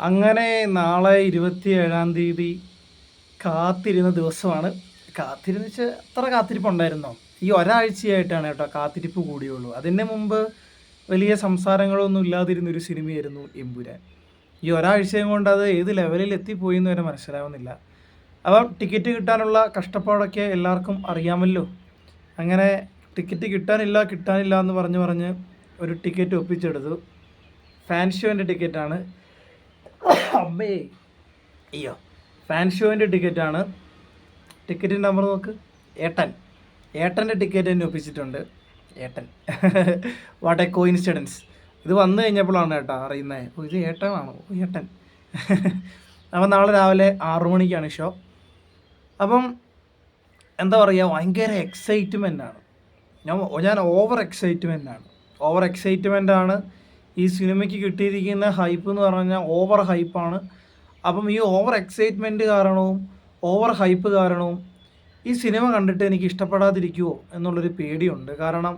അങ്ങനെ നാളെ ഇരുപത്തി ഏഴാം തീയതി കാത്തിരുന്ന ദിവസമാണ്. കാത്തിരുന്ന് വെച്ചാൽ അത്ര കാത്തിരിപ്പുണ്ടായിരുന്നോ ഈ ഒരാഴ്ചയായിട്ടാണ് കേട്ടോ കാത്തിരിപ്പ് കൂടിയുള്ളൂ. അതിന് മുമ്പ് വലിയ സംസാരങ്ങളൊന്നും ഇല്ലാതിരുന്ന ഒരു സിനിമയായിരുന്നു എമ്പുരാൻ. ഈ ഒരാഴ്ചയും കൊണ്ട് അത് ഏത് ലെവലിൽ എത്തിപ്പോയി എന്ന് വരെ മനസ്സിലാവുന്നില്ല. അപ്പം ടിക്കറ്റ് കിട്ടാനുള്ള കഷ്ടപ്പാടൊക്കെ എല്ലാവർക്കും അറിയാമല്ലോ. അങ്ങനെ ടിക്കറ്റ് കിട്ടാനില്ല കിട്ടാനില്ല എന്ന് പറഞ്ഞ് പറഞ്ഞ് ഒരു ടിക്കറ്റ് ഒപ്പിച്ചെടുത്തു. ഫാൻ ഷോന്റെ ടിക്കറ്റാണ് അമ്മേ. അയ്യോ. ഫാൻ ഷോന്റെ ടിക്കറ്റാണ് ടിക്കറ്റിന്റെ നമ്പർ നോക്ക്. ഏട്ടൻ. ഏട്ടന്റെ ടിക്കറ്റ് എന്നെ ഒപ്പിച്ചിട്ടുണ്ട്. ഏട്ടൻ. വാട്ട് എ കോയിൻസിഡൻസ് ഇത് വന്നു കഴിഞ്ഞപ്പോഴാണ് ഏട്ടാ അറിയുന്നത് ഓ ഇത് ഏട്ടനാണോ? ഏട്ടൻ. അപ്പം നാളെ രാവിലെ ആറു മണിക്കാണ് ഷോ അപ്പം എന്താ പറയുക ഭയങ്കര എക്സൈറ്റ്മെന്റ് ആണ്. ഞാൻ ഞാൻ ഓവർ എക്സൈറ്റ്മെന്റ് ആണ്. ഓവർ എക്സൈറ്റ്മെന്റ് ആണ്. ഈ സിനിമയ്ക്ക് കിട്ടിയിരിക്കുന്ന ഹൈപ്പ് എന്ന് പറഞ്ഞാൽ ഓവർ ഹൈപ്പാണ് അപ്പം ഈ ഓവർ എക്സൈറ്റ്മെന്റ് കാരണവും ഓവർ ഹൈപ്പ് കാരണവും ഈ സിനിമ കണ്ടിട്ട് എനിക്ക് ഇഷ്ടപ്പെടാതിരിക്കുമോ എന്നുള്ളൊരു പേടിയുണ്ട്. കാരണം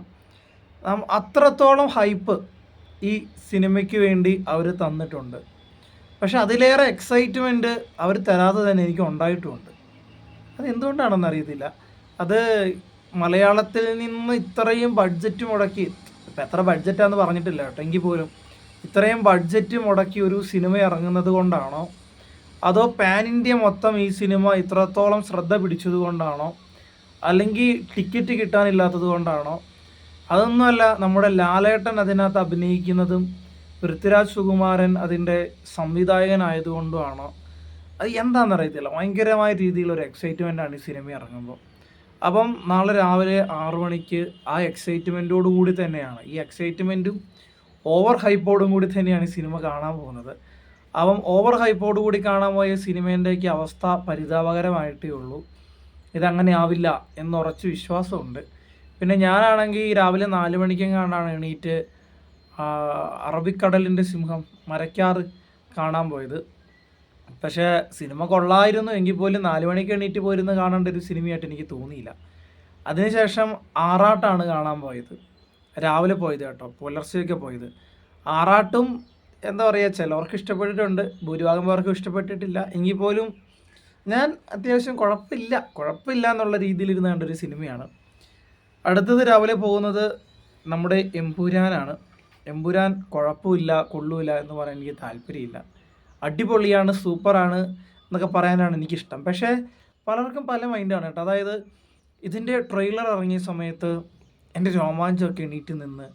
അത്രത്തോളം ഹൈപ്പ് ഈ സിനിമയ്ക്ക് വേണ്ടി അവർ തന്നിട്ടുണ്ട്. പക്ഷെ അതിലേറെ എക്സൈറ്റ്മെന്റ് അവർ തരാതെ തന്നെ എനിക്ക് ഉണ്ടായിട്ടുമുണ്ട് അതെന്തുകൊണ്ടാണെന്ന് അറിയത്തില്ല അത് മലയാളത്തിൽ നിന്ന് ഇത്രയും ബഡ്ജറ്റ് മുടക്കി ഇപ്പം എത്ര ബഡ്ജറ്റാന്ന് പറഞ്ഞിട്ടില്ല കേട്ടോ. എങ്കിൽ പോലും ഇത്രയും ബഡ്ജറ്റ് മുടക്കി ഒരു സിനിമ ഇറങ്ങുന്നത് കൊണ്ടാണോ? അതോ പാൻ ഇന്ത്യ മൊത്തം ഈ സിനിമ ഇത്രത്തോളം ശ്രദ്ധ പിടിച്ചത് കൊണ്ടാണോ? അല്ലെങ്കിൽ ടിക്കറ്റ് കിട്ടാനില്ലാത്തത് കൊണ്ടാണോ? അതൊന്നുമല്ല നമ്മുടെ ലാലേട്ടൻ അതിനകത്ത് അഭിനയിക്കുന്നതും പൃഥ്വിരാജ് സുകുമാരൻ അതിന്റെ സംവിധായകനായതുകൊണ്ടുമാണോ. അത് എന്താണെന്ന് അറിയത്തില്ല ഭയങ്കരമായ രീതിയിലൊരു എക്സൈറ്റ്മെന്റാണ് ഈ സിനിമ ഇറങ്ങുമ്പോൾ. അപ്പം നാളെ രാവിലെ ആറു മണിക്ക് ആ എക്സൈറ്റ്മെന്റോടു കൂടി തന്നെയാണ്. ഈ എക്സൈറ്റ്മെന്റും ഓവർ ഹൈപ്പോടും കൂടി തന്നെയാണ് ഈ സിനിമ കാണാൻ പോകുന്നത്. അപ്പം ഓവർ ഹൈപ്പോടു കൂടി കാണാൻ പോയ സിനിമേന്റെയൊക്കെ അവസ്ഥ പരിതാപകരമായിട്ടേ ഉള്ളൂ. ഇതങ്ങനെ ആവില്ല എന്നുറച്ച് വിശ്വാസമുണ്ട്. പിന്നെ ഞാനാണെങ്കിൽ രാവിലെ നാല് മണിക്കെങ്ങാണ്ടാണ് എണീറ്റ് അറബിക്കടലിന്റെ സിംഹം മരക്കാറ് കാണാൻ പോയത്. പക്ഷേ സിനിമ കൊള്ളായിരുന്നു എങ്കിൽ പോലും നാല് മണിക്ക് എണീറ്റ് പോയിരുന്ന് കാണേണ്ട ഒരു സിനിമയായിട്ട് എനിക്ക് തോന്നിയില്ല. അതിനുശേഷം ആറാട്ടാണ് കാണാൻ പോയത്. രാവിലെ പോയത് കേട്ടോ പുലർച്ചെയൊക്കെ പോയത്. ആറാട്ടും എന്താ പറയുക ചിലവർക്ക് ഇഷ്ടപ്പെട്ടിട്ടുണ്ട് ഭൂരിഭാഗം പേർക്കും ഇഷ്ടപ്പെട്ടിട്ടില്ല. എങ്കിൽ പോലും ഞാൻ അത്യാവശ്യം കുഴപ്പമില്ല കുഴപ്പമില്ല എന്നുള്ള രീതിയിലിരുന്ന് കണ്ട ഒരു സിനിമയാണ്. അടുത്തത് രാവിലെ പോകുന്നത് നമ്മുടെ എമ്പുരാനാണ്. എമ്പുരാൻ കുഴപ്പമില്ല കൊള്ളൂല എന്ന് പറയാൻ എനിക്ക് താല്പര്യമില്ല. അടിപൊളിയാണ് സൂപ്പറാണ് എന്നൊക്കെ പറയാനാണ് എനിക്കിഷ്ടം. പക്ഷേ പലർക്കും പല മൈൻഡാണ് കേട്ടോ. അതായത് ഇതിന്റെ ട്രെയിലർ ഇറങ്ങിയ സമയത്ത് എന്റെ രോമാഞ്ചമൊക്കെ എണീറ്റ് നിന്ന്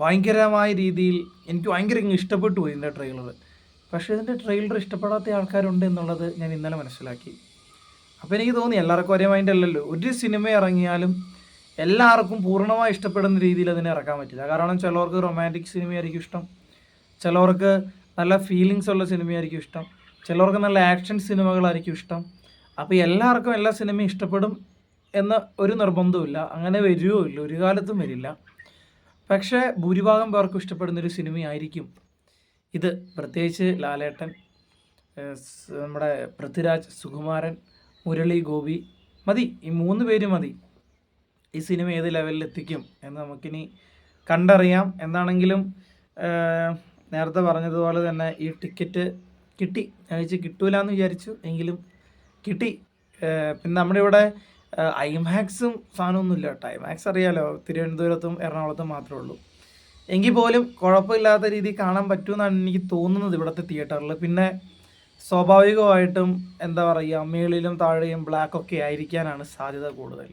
ഭയങ്കരമായ രീതിയിൽ എനിക്ക് ഭയങ്കര ഇഷ്ടപ്പെട്ടു പോയി ഇതിന്റെ ട്രെയിലർ പക്ഷേ ഇതിന്റെ ട്രെയിലർ ഇഷ്ടപ്പെടാത്ത ആൾക്കാരുണ്ട് എന്നുള്ളത് ഞാൻ ഇന്നലെ മനസ്സിലാക്കി. അപ്പോൾ എനിക്ക് തോന്നി എല്ലാവർക്കും ഒരേ മൈൻഡ് അല്ലല്ലോ. ഒരു സിനിമ ഇറങ്ങിയാലും എല്ലാവർക്കും പൂർണമായി ഇഷ്ടപ്പെടുന്ന രീതിയിൽ അതിനെ ഇറക്കാൻ പറ്റില്ല. കാരണം ചിലവർക്ക് റൊമാന്റിക് സിനിമയായിരിക്കും ഇഷ്ടം. ചിലവർക്ക് നല്ല ഫീലിങ്സ് ഉള്ള സിനിമയായിരിക്കും ഇഷ്ടം. ചിലർക്ക് നല്ല ആക്ഷൻ സിനിമകളായിരിക്കും ഇഷ്ടം. അപ്പോൾ എല്ലാവർക്കും എല്ലാ സിനിമയും ഇഷ്ടപ്പെടും എന്ന ഒരു നിർബന്ധമില്ല അങ്ങനെ വരുമോ ഇല്ല. ഒരു കാലത്തും വരില്ല. പക്ഷേ ഭൂരിഭാഗം പേർക്കും ഇഷ്ടപ്പെടുന്നൊരു സിനിമയായിരിക്കും ഇത്. പ്രത്യേകിച്ച് ലാലേട്ടൻ നമ്മുടെ പൃഥ്വിരാജ് സുകുമാരൻ മുരളി ഗോപി. മതി. ഈ മൂന്ന് പേര് മതി. ഈ സിനിമ ഏത് ലെവലിൽ എത്തിക്കും എന്ന് നമുക്കിനി കണ്ടറിയാം. എന്താണെങ്കിലും നേരത്തെ പറഞ്ഞതുപോലെ തന്നെ ഈ ടിക്കറ്റ് കിട്ടി. വിചാരിച്ചു കിട്ടൂല എന്ന് വിചാരിച്ചു. എങ്കിലും കിട്ടി. പിന്നെ നമ്മുടെ ഇവിടെ ഐമാക്സും സാധനമൊന്നുമില്ല കേട്ടോ. ഐമാക്സ് അറിയാലോ തിരുവനന്തപുരത്തും എറണാകുളത്തും മാത്രമേ ഉള്ളൂ. എങ്കിൽ പോലും കുഴപ്പമില്ലാത്ത രീതിയിൽ കാണാൻ പറ്റുമെന്നാണ് എനിക്ക് തോന്നുന്നത് ഇവിടുത്തെ തിയേറ്ററിൽ. പിന്നെ സ്വാഭാവികമായിട്ടും എന്താ പറയുക മേളിലും താഴെയും ബ്ലാക്ക് ഒക്കെ ആയിരിക്കാനാണ് സാധ്യത കൂടുതൽ.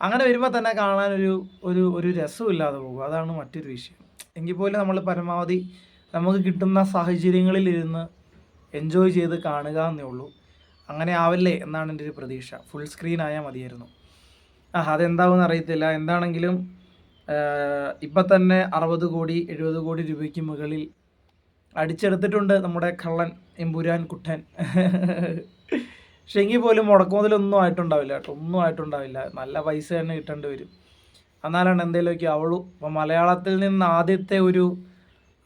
അങ്ങനെ വരുമ്പോൾ തന്നെ കാണാനൊരു ഒരു ഒരു രസമില്ലാതെ പോകും. അതാണ് മറ്റൊരു വിഷയം. എങ്കിൽ പോലും നമ്മൾ പരമാവധി നമുക്ക് കിട്ടുന്ന സാഹചര്യങ്ങളിൽ ഇരുന്ന് എൻജോയ് ചെയ്ത് കാണുക എന്നേ ഉള്ളൂ. അങ്ങനെ ആവില്ലേ എന്നാണ് എന്റെ ഒരു പ്രതീക്ഷ. ഫുൾ സ്ക്രീൻ ആയാൽ മതിയായിരുന്നു. ആ അതെന്താവുമെന്ന് അറിയത്തില്ല. എന്താണെങ്കിലും ഇപ്പം തന്നെ അറുപത് കോടി എഴുപത് കോടി രൂപയ്ക്ക് മുകളിൽ അടിച്ചെടുത്തിട്ടുണ്ട് നമ്മുടെ കള്ളൻ എമ്പുരാൻ കുട്ടൻ. പക്ഷെ എങ്കിൽ പോലും മുടക്കുമുതലൊന്നും ആയിട്ടുണ്ടാവില്ല കേട്ടോ. ഒന്നും ആയിട്ടുണ്ടാവില്ല. നല്ല പൈസ തന്നെ കിട്ടേണ്ടി വരും. എന്നാലാണ് എന്തെങ്കിലുമൊക്കെ ആവുള്ളൂ അപ്പോൾ മലയാളത്തിൽ നിന്ന് ആദ്യത്തെ ഒരു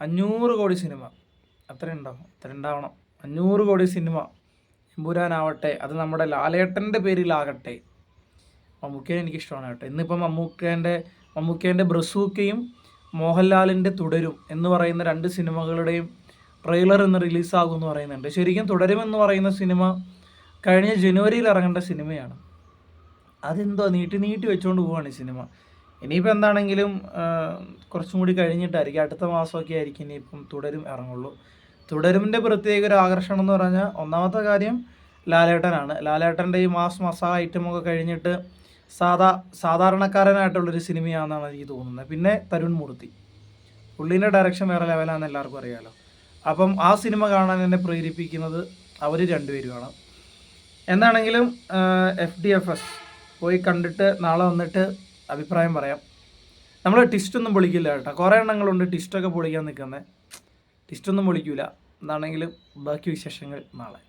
അഞ്ഞൂറ് കോടി സിനിമ. അത്ര ഉണ്ടാവും അത്ര ഉണ്ടാവണം. അഞ്ഞൂറ് കോടി സിനിമ എമ്പുരാനാവട്ടെ അത് നമ്മുടെ ലാലേട്ടന്റെ പേരിലാകട്ടെ. മമ്മൂക്കേനെ എനിക്കിഷ്ടമാണ് കേട്ടോ. ഇന്നിപ്പം മമ്മൂക്കേന്റെ മമ്മൂക്കേന്റെ ബ്രസൂക്കയും മോഹൻലാലിന്റെ തുടരും എന്ന് പറയുന്ന രണ്ട് സിനിമകളുടെയും ട്രെയിലർ ഇന്ന് റിലീസാകും എന്ന് പറയുന്നുണ്ട്. ശരിക്കും തുടരുമെന്ന് പറയുന്ന സിനിമ കഴിഞ്ഞ ജനുവരിയിൽ ഇറങ്ങേണ്ട സിനിമയാണ്. അതെന്തോ നീട്ടി നീട്ടി വെച്ചുകൊണ്ട് പോവാണ് ഈ സിനിമ. ഇനിയിപ്പോൾ എന്താണെങ്കിലും കുറച്ചും കൂടി കഴിഞ്ഞിട്ടായിരിക്കും അടുത്ത മാസമൊക്കെ ആയിരിക്കും ഇനിയിപ്പം തുടരും ഇറങ്ങുള്ളൂ. തുടരുമിന്റെ പ്രത്യേക ഒരു ആകർഷണം എന്ന് പറഞ്ഞാൽ ഒന്നാമത്തെ കാര്യം ലാലേട്ടനാണ്. ലാലേട്ടന്റെ ഈ മാസ് മസാല ഐറ്റമൊക്കെ കഴിഞ്ഞിട്ട് സാധാ സാധാരണക്കാരനായിട്ടുള്ളൊരു സിനിമയാണെന്നാണ് എനിക്ക് തോന്നുന്നത്. പിന്നെ തരുൺ മൂർത്തി. പുള്ളീന്റെ ഡയറക്ഷൻ വേറെ ലെവലാണെന്ന് എല്ലാവർക്കും അറിയാമല്ലോ അപ്പം ആ സിനിമ കാണാൻ എന്നെ പ്രേരിപ്പിക്കുന്നത് അവർ രണ്ടുപേരുമാണ്. എന്താണെങ്കിലും എഫ് ഡി എഫ് എസ് പോയി കണ്ടിട്ട് നാളെ വന്നിട്ട് അഭിപ്രായം പറയാം. നമ്മൾ ടിസ്റ്റൊന്നും പൊളിക്കില്ല കേട്ടോ. കുറേ എണ്ണങ്ങളുണ്ട് ടിസ്റ്റൊക്കെ പൊളിക്കാൻ നിൽക്കുന്നത് ടിസ്റ്റൊന്നും പൊളിക്കില്ല എന്താണെങ്കിലും ബാക്കി വിശേഷങ്ങൾ നാളെ.